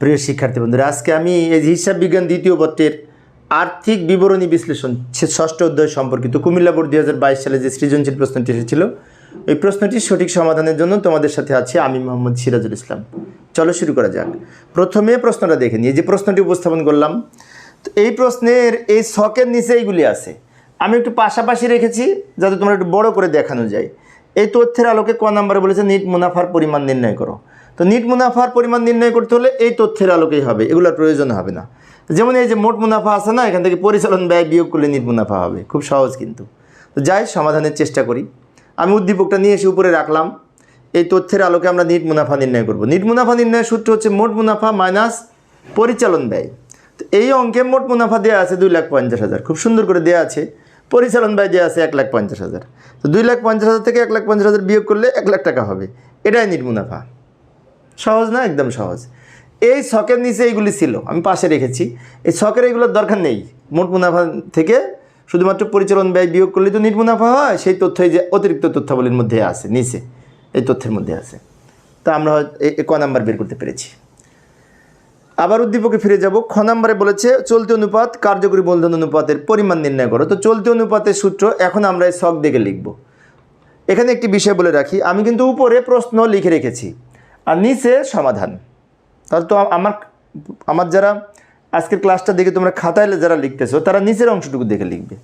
প্রিয় শিক্ষার্থী বন্ধুরা, আজকে আমি এই হিসাব বিজ্ঞান দ্বিতীয় পত্রের আর্থিক বিবরণী বিশ্লেষণ ষষ্ঠ অধ্যায় সম্পর্কিত কুমিল্লা বোর্ড দুই হাজার বাইশ সালে যে সৃজনশীল প্রশ্নটি এসেছিল, ওই প্রশ্নটির সঠিক সমাধানের জন্য তোমাদের সাথে আছি আমি মোহাম্মদ সিরাজুল ইসলাম। চলো শুরু করা যাক। প্রথমে প্রশ্নটা দেখে নিই যে প্রশ্নটি উপস্থাপন করলাম, তো এই প্রশ্নের এই শখের নিচে এইগুলি আছে। আমি একটু পাশাপাশি রেখেছি, যাতে তোমরা একটু বড় করে দেখানো যায়। এই তথ্যের আলোকে ক নম্বরে বলেছে, নিট মুনাফার পরিমাণ নির্ণয় করো। তো নিট মুনাফার পরিমাণ নির্ণয় করতে হলে এই তথ্যের আলোকেই হবে, এগুলোর প্রয়োজন হবে না। যেমন এই যে মোট মুনাফা আছে না, এখান থেকে পরিচালন ব্যয় বিয়োগ করলে নিট মুনাফা হবে, খুব সহজ কিন্তু। তো যাই সমাধানের চেষ্টা করি। আমি উদ্দীপকটা নিয়ে এসে উপরে রাখলাম। এই তথ্যের আলোকে আমরা নিট মুনাফা নির্ণয় করব। নিট মুনাফা নির্ণয়ের সূত্র হচ্ছে মোট মুনাফা মাইনাস পরিচালন ব্যয়। তো এই অঙ্কে মোট মুনাফা দেওয়া আছে দুই লাখ পঞ্চাশ হাজার। খুব সুন্দর করে দেওয়া আছে। পরিচালন ব্যয় দেওয়া আছে এক লাখ পঞ্চাশ হাজার। তো দুই লাখ পঞ্চাশ হাজার থেকে এক লাখ পঞ্চাশ হাজার বিয়োগ করলে এক লাখ টাকা হবে। এটাই নিট মুনাফা। সহজ না, একদম সহজ। এই শখের নিচে এইগুলি ছিল, আমি পাশে রেখেছি। এই শখের এইগুলোর দরকার নেই। মোট মুনাফা থেকে শুধুমাত্র পরিচালন ব্যয় বিয়োগ করলে তো নিট মুনাফা হয়, সেই তথ্য এই যে অতিরিক্ত তথ্যাবলীর মধ্যে আছে, নিচে। এই তথ্যের মধ্যে আছে। তা আমরা ক নাম্বার বের করতে পেরেছি। আবার উদ্দীপকে ফিরে যাব। খ নাম্বারে বলেছে, চলতি অনুপাত কার্যকরী মূলধন অনুপাতের পরিমাণ নির্ণয় করো। তো চলতি অনুপাতের সূত্র এখন আমরা এই শখ দেখে লিখব। এখানে একটি বিষয় বলে রাখি, আমি কিন্তু উপরে প্রশ্ন লিখে রেখেছি। আর নিচে সমাধান। তাহলে তো আমার আমার যারা আজকের ক্লাসটা দেখে তোমরা খাতায় যারা লিখতেছো, তারা নিচের অংশটুকু দেখে লিখবে।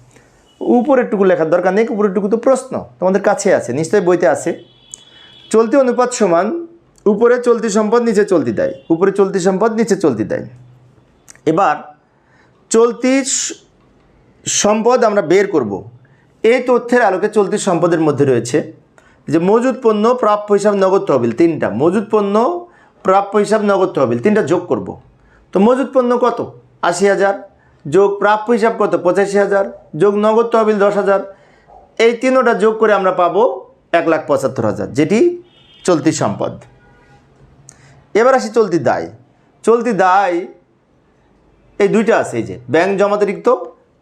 উপরেরটুকু লেখার দরকার নেই, উপরেরটুকু তো প্রশ্ন, তোমাদের কাছে আছে, নিশ্চয়ই বইতে আছে। চলতি অনুপাত সমান, উপরে চলতি সম্পদ, নিচে চলতি দেয়। উপরে চলতি সম্পদ, নিচে চলতি দেয়। এবার, চলতি সম্পদ আমরা বের করব। এই তথ্যের আলোকে চলতি সম্পদের মধ্যে রয়েছে। যে মজুদ পণ্য প্রাপ্য হিসাব নগদ তহবিল, তিনটা। মজুদ পণ্য প্রাপ্য হিসাব নগদ তহবিল, তিনটা যোগ করব। তো মজুদ পণ্য কত? আশি হাজার। যোগ প্রাপ্য হিসাব কত? পঁচাশি হাজার। যোগ নগদ তহবিল দশ হাজার। এই তিনোটা যোগ করে আমরা পাবো এক লাখ পঁচাত্তর হাজার, যেটি চলতি সম্পদ। এবার আসি চলতি দায়। চলতি দায়, এই দুইটা আছে এই যে, ব্যাংক জমাতিরিক্ত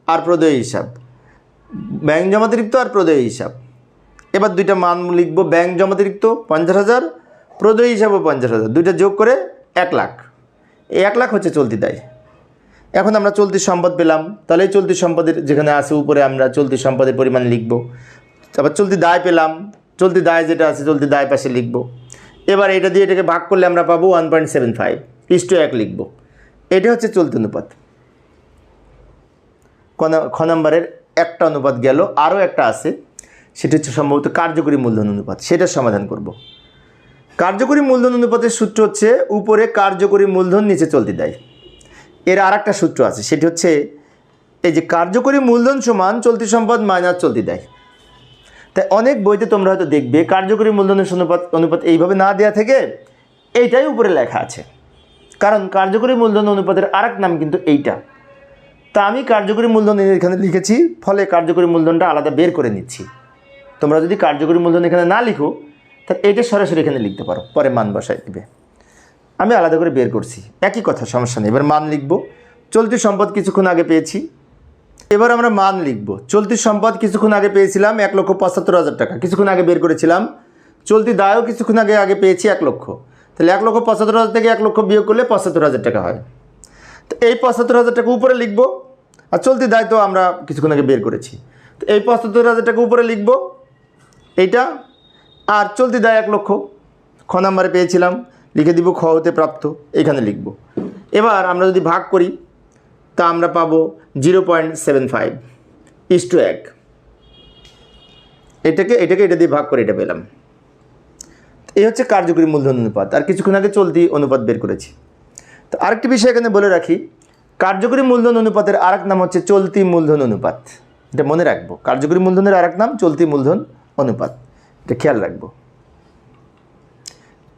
আর প্রদেয় হিসাব। ব্যাংক জমাতিরিক্ত আর প্রদেয় হিসাব। এবার দুইটা মান লিখব ব্যাংক জমাতিরিক্ত পঞ্চাশ হাজার, প্রদেয় হিসাবও পঞ্চাশ হাজার। দুইটা যোগ করে এক লাখ। এই এক লাখ হচ্ছে চলতি দায়। এখন আমরা চলতি সম্পদ পেলাম। তাহলে চলতি সম্পদের যেখানে আছে উপরে আমরা চলতি সম্পদের পরিমাণ লিখব। তারপর চলতি দায় পেলাম। চলতি দায় যেটা আছে চলতি দায় পাশে লিখব। এবার এটা দিয়ে এটাকে ভাগ করলে আমরা পাবো one point seven five is to এক লিখব। এটা হচ্ছে চলতি অনুপাত। খ নম্বরের একটা অনুপাত গেল, আরও একটা আছে। সেটা হচ্ছে সম্ভবত কার্যকরী মূলধন অনুপাত। সেটার সমাধান করব। কার্যকরী মূলধন অনুপাতের সূত্র হচ্ছে উপরে কার্যকরী মূলধন, নিচে চলতে দেয়। এর আর একটা সূত্র আছে, সেটি হচ্ছে এই যে কার্যকরী মূলধন সমান চলতি সম্পদ মাইনাস চলতি দেয়। তাই অনেক বইতে তোমরা হয়তো দেখবে কার্যকরী মূলধনের অনুপাত অনুপাত এইভাবে না দেওয়া থেকে এইটাই উপরে লেখা আছে। কারণ কার্যকরী মূলধন অনুপাতের আরেক নাম কিন্তু এইটা। তা আমি কার্যকরী মূলধন এখানে লিখেছি, ফলে কার্যকরী মূলধনটা আলাদা বের করে নিচ্ছি। তোমরা যদি কার্যকরী মূলধন এখানে না লিখো তাহলে এটা সরাসরি এখানে লিখতে পারো, পরে মান বসাই দিবে। আমি আলাদা করে বের করছি, একই কথা, সমস্যা নেই। এবার মান লিখব, চলতি সম্পদ কিছুক্ষণ আগে পেয়েছি। এবার আমরা মান লিখব, চলতি সম্পদ কিছুক্ষণ আগে পেয়েছিলাম এক লক্ষ পঁচাত্তর হাজার টাকা, কিছুক্ষণ আগে বের করেছিলাম। চলতি দায়ও কিছুক্ষণ আগে আগে পেয়েছি এক লক্ষ। তাহলে এক লক্ষ পঁচাত্তর হাজার থেকে এক লক্ষ বিয়োগ করলে পঁচাত্তর হাজার টাকা হয়। তো এই পঁচাত্তর হাজার টাকা উপরে লিখব, আর চলতি দায় তো আমরা কিছুক্ষণ আগে বের করেছি। তো এই পঁচাত্তর হাজার টাকা উপরে লিখব এইটা। আর চলতি দায় এক লক্ষ। খ নাম্বারে পেয়েছিলাম, লিখে দিব খ হতে প্রাপ্ত, এখানে লিখব। এবার আমরা যদি ভাগ করি, তা আমরা পাবো zero point seven five is to এক। এটাকে এটাকে এটা দিয়ে ভাগ করে এটা পেলাম। এই হচ্ছে কার্যকরী মূলধন অনুপাত। আর কিছুক্ষণ আগে চলতি অনুপাত বের করেছি। তো আরেকটি বিষয় এখানে বলে রাখি, কার্যকরী মূলধন অনুপাতের আরেক নাম হচ্ছে চলতি মূলধন অনুপাত। এটা মনে রাখব, কার্যকরী মূলধনের আরেক নাম, চলতি মূলধন অনুপাত। এটা খেয়াল রাখব।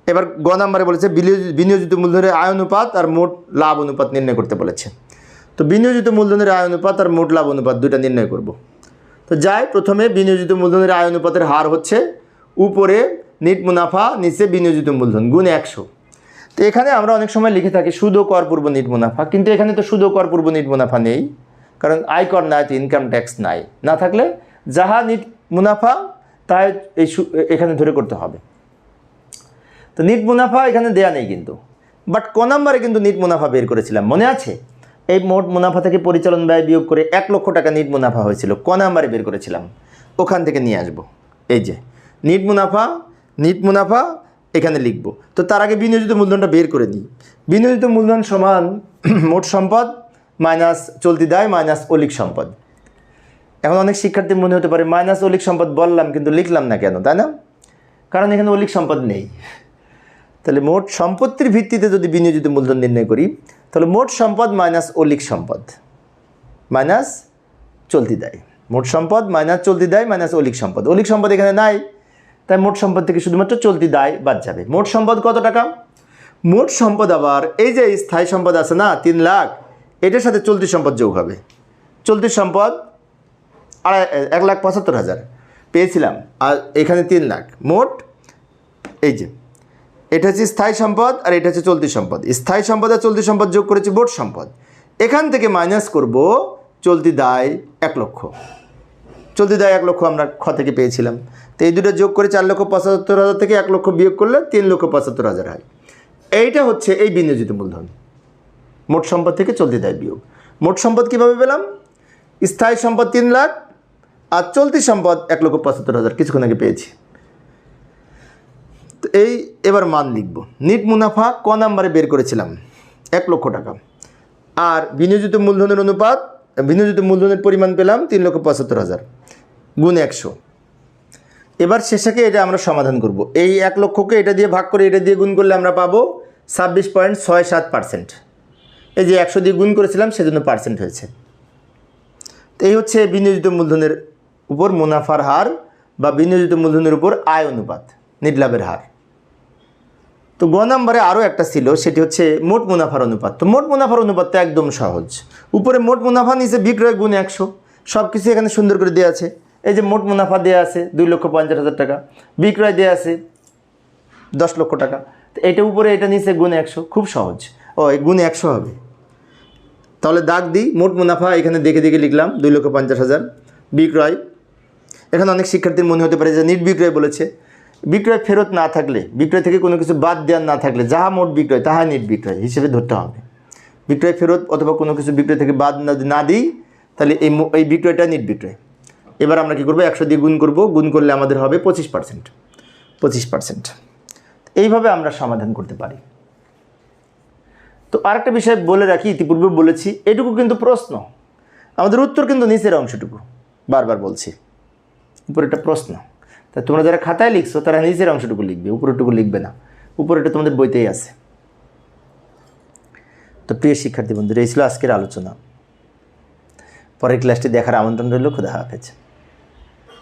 এবার গ নাম্বারে বলেছে বিনিয়োজিত মূলধনের আয় অনুপাত আর মোট লাভ অনুপাত নির্ণয় করতে বলেছে। তো বিনিয়োজিত মূলধনের আয় অনুপাত আর মোট লাভ অনুপাত দুইটা নির্ণয় করব। তো যাই, প্রথমে বিনিয়োজিত মূলধনের আয় অনুপাতের হার হচ্ছে উপরে নিট মুনাফা, নিচে বিনিয়োজিত মূলধন, গুণ একশো। তো এখানে আমরা অনেক সময় লিখে থাকি সুদ কর পূর্ব নিট মুনাফা, কিন্তু এখানে তো সুদ কর পূর্ব নিট মুনাফা নেই, কারণ আয়কর নাই, তো ইনকাম ট্যাক্স নাই। না থাকলে যাহা নিট মুনাফা তাই এই এখানে ধরে করতে হবে। তো নিট মুনাফা এখানে দেয়া নেই কিন্তু। বাট ক নাম্বারে কিন্তু নিট মুনাফা বের করেছিলাম, মনে আছে? এই মোট মুনাফা থেকে পরিচালন ব্যয় বিয়োগ করে এক লক্ষ টাকা নিট মুনাফা হয়েছিল, ক নাম্বারে বের করেছিলাম? ওখান থেকে নিয়ে আসব। এই যে, নিট মুনাফা নিট মুনাফা এখানে লিখব। তো তার আগে বিনিয়োজিত মূলধনটা বের করে দিই। বিনিয়োজিত মূলধন সমান মোট সম্পদ মাইনাস চলতি দায় মাইনাস অলিক সম্পদ। এখন অনেক শিক্ষার্থী মনে হতে পারে, মাইনাস অলিক সম্পদ বললাম কিন্তু লিখলাম না কেন? তাই না? কারণ এখানে অলিক সম্পদ নেই। তাহলে মোট সম্পত্তির ভিত্তিতে যদি বিনিয়োজিত মূলধন নির্ণয় করি, তাহলে মোট সম্পদ মাইনাস অলিক সম্পদ। মাইনাস চলতি দায়। মোট সম্পদ মাইনাস চলতি দায়, মাইনাস অলিক সম্পদ। অলিক সম্পদ এখানে নাই, তাই মোট সম্পদ থেকে শুধুমাত্র চলতি দায় বাদ যাবে। মোট সম্পদ কত টাকা? মোট সম্পদ আবার, এই যে স্থায়ী সম্পদ আছে না, তিন লাখ, এটার সাথে চলতি সম্পদ যোগ হবে। চলতি সম্পদ আড়াই এক লাখ পঁচাত্তর হাজার। পেয়েছিলাম, আর এখানে তিন লাখ। মোট, এই যে, এটা হচ্ছে স্থায়ী সম্পদ আর এটা হচ্ছে চলতি সম্পদ। স্থায়ী সম্পদ আর চলতি সম্পদ যোগ করেছি মোট সম্পদ। এখান থেকে মাইনাস করব চলতি দায় এক লক্ষ। চলতি দায় এক লক্ষ আমরা খ থেকে পেয়েছিলাম। তো এই দুটো যোগ করে চার লক্ষ পঁচাত্তর হাজার থেকে এক লক্ষ বিয়োগ করলে তিন লক্ষ পঁচাত্তর হাজার হয়। এইটা হচ্ছে এই বিনিয়োজিত মূলধন। মোট সম্পদ থেকে চলতি দায় বিয়োগ। মোট সম্পদ কীভাবে পেলাম? স্থায়ী সম্পদ তিন লাখ আর চলতি সম্পদ এক লক্ষ পঁচাত্তর হাজার। কিছুক্ষণ আগে পেয়েছি। তো এই এবার মান লিখব। নিট মুনাফা ক নাম্বারে বের করেছিলাম? এক লক্ষ টাকা। আর বিনিয়োজিত মূলধনের অনুপাত, বিনিয়োজিত মূলধনের পরিমাণ পেলাম তিন লক্ষ পঁচাত্তর হাজার। গুণ একশো। এবার শেষেকে এটা আমরা সমাধান করব। এই এক লক্ষকে এটা দিয়ে ভাগ করে এটা দিয়ে গুণ করলে আমরা পাবো ছাব্বিশ পয়েন্ট ছয় সাত পার্সেন্ট। এই যে একশো দিয়ে গুণ করেছিলাম, সেজন্য পার্সেন্ট হয়েছে। তো এই হচ্ছে বিনিয়োজিত মূলধনের উপর মুনাফার হার বা বিনিয়োজিত মূলধনের উপর আয় অনুপাত, নিট লাভের হার। তো গ নম্বরে আরও একটা ছিল, সেটি হচ্ছে মোট মুনাফার অনুপাত। তো মোট মুনাফার অনুপাত তো একদম সহজ। উপরে মোট মুনাফা, নিচে বিক্রয় গুণ একশো। সব কিছু এখানে সুন্দর করে দেওয়া আছে। এই যে মোট মুনাফা দেওয়া আছে দুই লক্ষ পঞ্চাশ হাজার টাকা, বিক্রয় দেওয়া আছে দশ লক্ষ টাকা। তো এটা উপরে, এটা নিচে গুণ একশো। খুব সহজ। ও, এই গুণ একশো হবে। তাহলে দাগ দিই, মোট মুনাফা এখানে দেখে দেখে লিখলাম, দুই লক্ষ পঞ্চাশ হাজার, বিক্রয় এখানে অনেক শিক্ষার্থীর মনে হতে পারে যে নিট বিক্রয় বলেছে। বিক্রয় ফেরত না থাকলে, বিক্রয় থেকে কোনো কিছু বাদ দেওয়ার না থাকলে যাহা মোট বিক্রয়, তাহা নিট বিক্রয় হিসেবে ধরতে হবে। বিক্রয় ফেরত অথবা কোনো কিছু বিক্রয় থেকে বাদ না দিই, তাহলে এই এই বিক্রয়টা নিট বিক্রয়। এবার আমরা কী করব? একশো দিয়ে গুণ করব। গুণ করলে আমাদের হবে পঁচিশ পার্সেন্ট পঁচিশ পার্সেন্ট এইভাবে আমরা সমাধান করতে পারি। তো আরেকটা বিষয় বলে রাখি ইতিপূর্বে বলেছি, এটুকু কিন্তু প্রশ্ন। আমাদের উত্তর কিন্তু নিচের অংশটুকু। বারবার বলছি। উপরেটা প্রশ্ন। তা তোমরা যারা খাতায় লিখছো, তারা নিজের অংশটুকু লিখবে উপরেটুকু লিখবে না। উপরেটা তোমাদের বইতেই আছে। তো প্রিয় শিক্ষার্থী বন্ধুরা, এই ছিল আজকের আলোচনা। পরের ক্লাসটি দেখার আমন্ত্রণ রইল, খুদা হাফেজ।